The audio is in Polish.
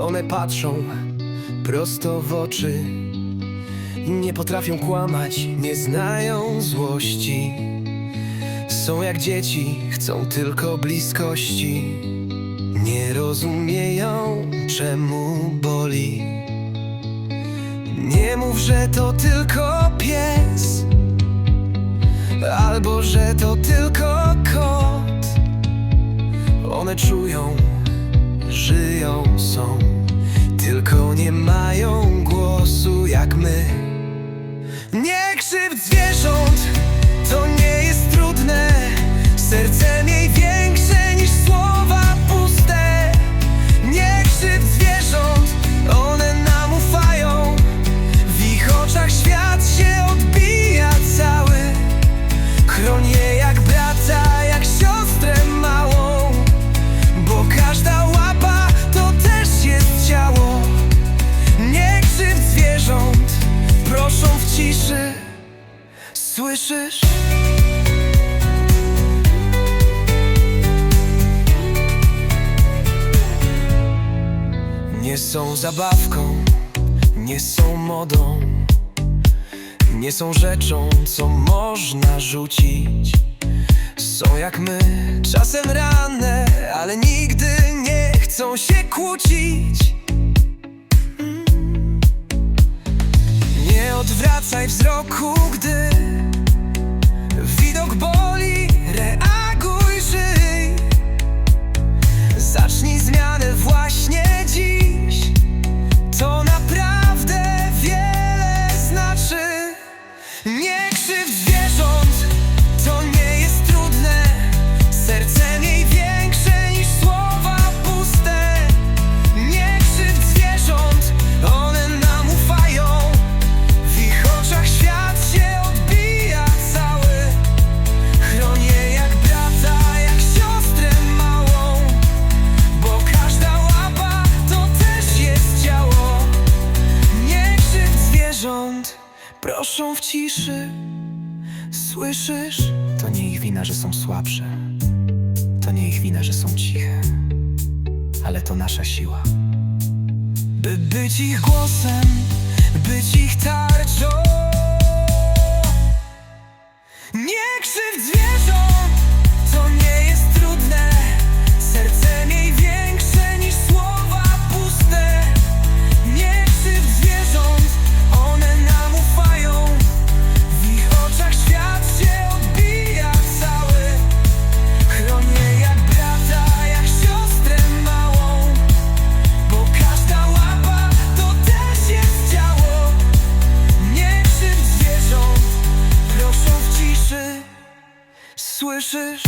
One patrzą prosto w oczy Nie potrafią kłamać, nie znają złości. Są jak dzieci, chcą tylko bliskości. Nie rozumieją, czemu boli. Nie mów, że to tylko pies Albo, że to tylko kot. One czują, żyją, są Nie mają głosu jak my. Nie krzywdź zwierząt, Słyszysz? Nie są zabawką, nie są modą nie są rzeczą, co można rzucić Są jak my, czasem ranne, ale nigdy nie chcą się kłócić Mm. Nie odwracaj wzroku, gdy Zacznij zmianę właśnie dziś. To naprawdę wiele znaczy. Nie krzywdź ciszy. Słyszysz? To nie ich wina, że są słabsze. To nie ich wina, że są ciche. Ale to nasza siła. By być ich głosem, być ich tarczą Słyszysz?